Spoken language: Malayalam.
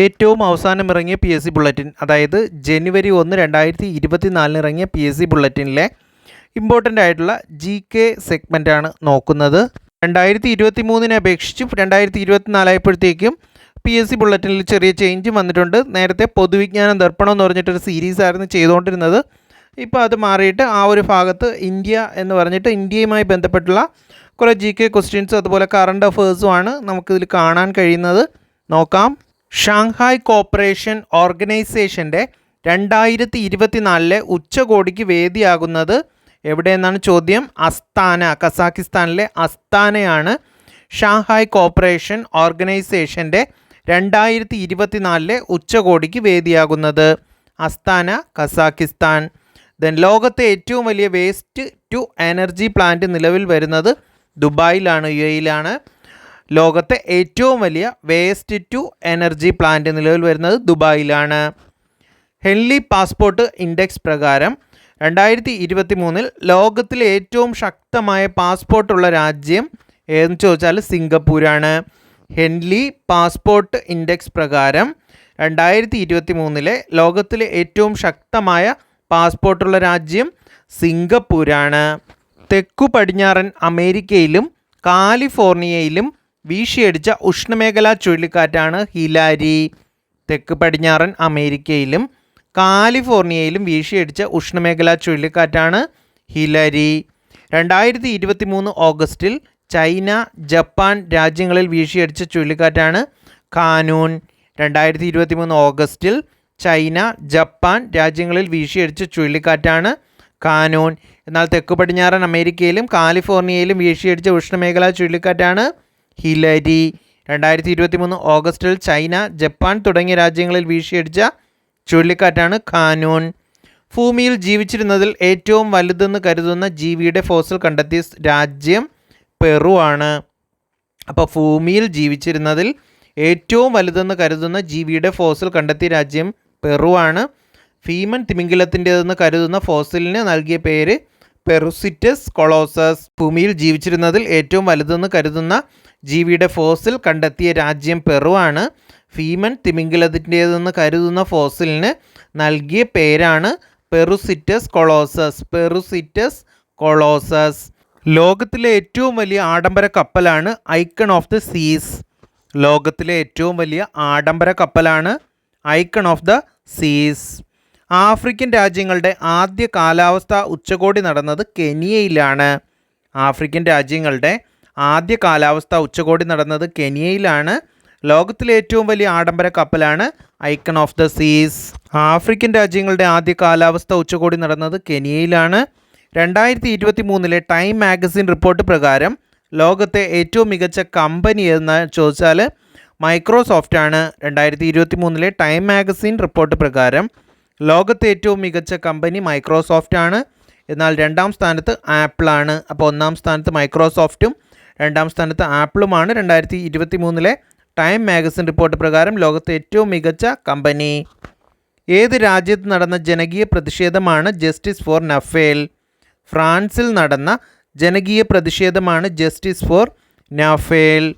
ഏറ്റവും അവസാനം ഇറങ്ങിയ പി എസ് സി ബുള്ളറ്റിൻ അതായത് ജനുവരി ഒന്ന് രണ്ടായിരത്തി ഇരുപത്തി നാലിന് ഇറങ്ങിയ പി എസ് സി ബുള്ളറ്റിനിലെ ഇമ്പോർട്ടന്റ് ആയിട്ടുള്ള ജി കെ സെഗ്മെന്റാണ് നോക്കുന്നത്. രണ്ടായിരത്തി ഇരുപത്തി മൂന്നിനെ അപേക്ഷിച്ച് രണ്ടായിരത്തി ഇരുപത്തി നാലായപ്പോഴത്തേക്കും പി എസ് സി ബുള്ളറ്റിനിൽ ചെറിയ ചേഞ്ച് വന്നിട്ടുണ്ട്. നേരത്തെ പൊതുവിജ്ഞാനം ദർപ്പണം എന്ന് പറഞ്ഞിട്ടൊരു സീരീസ് ആയിരുന്നു ചെയ്തുകൊണ്ടിരുന്നത്. ഇപ്പോൾ അത് മാറിയിട്ട് ആ ഒരു ഭാഗത്ത് ഇന്ത്യ എന്ന് പറഞ്ഞിട്ട് ഇന്ത്യയുമായി ബന്ധപ്പെട്ടുള്ള കുറേ ജി കെ ക്വസ്റ്റ്യൻസും അതുപോലെ കറണ്ട് അഫേഴ്സുമാണ് നമുക്കിതിൽ കാണാൻ കഴിയുന്നത്. നോക്കാം. ഷാങ്ഹായ് കോപ്പറേഷൻ ഓർഗനൈസേഷന്റെ രണ്ടായിരത്തി ഇരുപത്തിനാലിലെ ഉച്ചകോടിക്ക് വേദിയാകുന്നത് എവിടെയെന്നാണ് ചോദ്യം? അസ്താന കസാക്കിസ്ഥാനിലെ അസ്താനയാണ് ഷാങ്ഹായ് കോപ്പറേഷൻ ഓർഗനൈസേഷന്റെ രണ്ടായിരത്തി ഇരുപത്തിനാലിലെ ഉച്ചകോടിക്ക് വേദിയാകുന്നത്. അസ്താന കസാക്കിസ്ഥാൻ ദെൻ ലോകത്തെ ഏറ്റവും വലിയ വേസ്റ്റ് ടു എനർജി പ്ലാന്റ് നിലവിൽ വരുന്നത് ദുബായിലാണ് യു എയിലാണ് ലോകത്തെ ഏറ്റവും വലിയ വേസ്റ്റ് ടു എനർജി പ്ലാന്റ് നിലവിൽ വരുന്നത് ദുബായിലാണ്. ഹെൻലി പാസ്പോർട്ട് ഇൻഡെക്സ് പ്രകാരം രണ്ടായിരത്തി ഇരുപത്തി മൂന്നിൽ ലോകത്തിലെ ഏറ്റവും ശക്തമായ പാസ്പോർട്ടുള്ള രാജ്യം ഏതെന്ന് ചോദിച്ചാൽ സിംഗപ്പൂരാണ്. ഹെൻലി പാസ്പോർട്ട് ഇൻഡെക്സ് പ്രകാരം രണ്ടായിരത്തി ഇരുപത്തി മൂന്നിലെ ലോകത്തിലെ ഏറ്റവും ശക്തമായ പാസ്പോർട്ടുള്ള രാജ്യം സിംഗപ്പൂരാണ്. തെക്കു പടിഞ്ഞാറൻ അമേരിക്കയിലും കാലിഫോർണിയയിലും വീശിയടിച്ച ഉഷ്ണമേഖലാ ചുഴലിക്കാറ്റാണ് ഹിലാരി. തെക്ക് പടിഞ്ഞാറൻ അമേരിക്കയിലും കാലിഫോർണിയയിലും വീശിയടിച്ച ഉഷ്ണമേഖലാ ചുഴലിക്കാറ്റാണ് ഹിലരി. രണ്ടായിരത്തി ഇരുപത്തി മൂന്ന് ഓഗസ്റ്റിൽ ചൈന ജപ്പാൻ രാജ്യങ്ങളിൽ വീശിയടിച്ച ചുഴലിക്കാറ്റാണ് കാനൂൻ. രണ്ടായിരത്തി ഇരുപത്തി മൂന്ന് ഓഗസ്റ്റിൽ ചൈന ജപ്പാൻ രാജ്യങ്ങളിൽ വീശിയടിച്ച ചുഴലിക്കാറ്റാണ് കാനൂൻ. എന്നാൽ തെക്ക് പടിഞ്ഞാറൻ അമേരിക്കയിലും കാലിഫോർണിയയിലും വീശിയടിച്ച ഉഷ്ണമേഖലാ ചുഴലിക്കാറ്റാണ് ഹിലരി. രണ്ടായിരത്തി ഇരുപത്തി മൂന്ന് ഓഗസ്റ്റിൽ ചൈന ജപ്പാൻ തുടങ്ങിയ രാജ്യങ്ങളിൽ വീശിയടിച്ച ചുഴലിക്കാറ്റാണ് ഖാനൂൻ ഭൂമിയിൽ ജീവിച്ചിരുന്നതിൽ ഏറ്റവും വലുതെന്ന് കരുതുന്ന ജീവിയുടെ ഫോസൽ കണ്ടെത്തിയ രാജ്യം പെറു ആണ് അപ്പോൾ ഭൂമിയിൽ ജീവിച്ചിരുന്നതിൽ ഏറ്റവും വലുതെന്ന് കരുതുന്ന ജീവിയുടെ ഫോസൽ കണ്ടെത്തിയ രാജ്യം പെറു ആണ് ഫീമൻ തിമിംഗിലത്തിന്റെതെന്ന് കരുതുന്ന ഫോസിലിന് നൽകിയ പേര് പെറുസിറ്റസ് കൊളോസസ്. ഭൂമിയിൽ ജീവിച്ചിരുന്നതിൽ ഏറ്റവും വലുതെന്ന് കരുതുന്ന ജീവിയുടെ ഫോസിൽ കണ്ടെത്തിയ രാജ്യം പെറുവാണ്. ഫീമൻ തിമിംഗലത്തിന്റേതെന്ന് കരുതുന്ന ഫോസിലിന് നൽകിയ പേരാണ് പെറുസിറ്റസ് കൊളോസസ്. പെറുസിറ്റസ് കൊളോസസ്. ലോകത്തിലെ ഏറ്റവും വലിയ ആഡംബര കപ്പലാണ് ഐക്കൺ ഓഫ് ദ സീസ്. ലോകത്തിലെ ഏറ്റവും വലിയ ആഡംബര കപ്പലാണ് Icon of the Seas. African രാജ്യങ്ങളുടെ ആദ്യ കാലാവസ്ഥ ഉച്ചകോടി നടന്നത് കെനിയയിലാണ്. ആഫ്രിക്കൻ രാജ്യങ്ങളുടെ ആദ്യ കാലാവസ്ഥ ഉച്ചകോടി നടന്നത് കെനിയയിലാണ്. ലോകത്തിലെ ഏറ്റവും വലിയ ആഡംബര കപ്പലാണ് Icon of the Seas. African രാജ്യങ്ങളുടെ ആദ്യ കാലാവസ്ഥ ഉച്ചകോടി നടന്നത് കെനിയയിലാണ്. രണ്ടായിരത്തി ഇരുപത്തി മൂന്നിലെ ടൈം മാഗസിൻ റിപ്പോർട്ട് പ്രകാരം ലോകത്തെ ഏറ്റവും മികച്ച കമ്പനി എന്ന് ചോദിച്ചാൽ മൈക്രോസോഫ്റ്റ് ആണ്. രണ്ടായിരത്തി ഇരുപത്തി മൂന്നിലെ ടൈം മാഗസിൻ റിപ്പോർട്ട് പ്രകാരം ലോകത്തെ ഏറ്റവും മികച്ച കമ്പനി മൈക്രോസോഫ്റ്റ് ആണ്. എന്നാൽ രണ്ടാം സ്ഥാനത്ത് ആപ്പിളാണ് അപ്പോൾ ഒന്നാം സ്ഥാനത്ത് മൈക്രോസോഫ്റ്റും രണ്ടാം സ്ഥാനത്ത് ആപ്പിളുമാണ് രണ്ടായിരത്തി ഇരുപത്തി മൂന്നിലെ ടൈം മാഗസിൻ റിപ്പോർട്ട് പ്രകാരം ലോകത്തെ ഏറ്റവും മികച്ച കമ്പനി. ഏത് രാജ്യത്ത് നടന്ന ജനകീയ പ്രതിഷേധമാണ് ജസ്റ്റിസ് ഫോർ നഫേൽ? ഫ്രാൻസിൽ നടന്ന ജനകീയ പ്രതിഷേധമാണ് ജസ്റ്റിസ് ഫോർ നഫേൽ.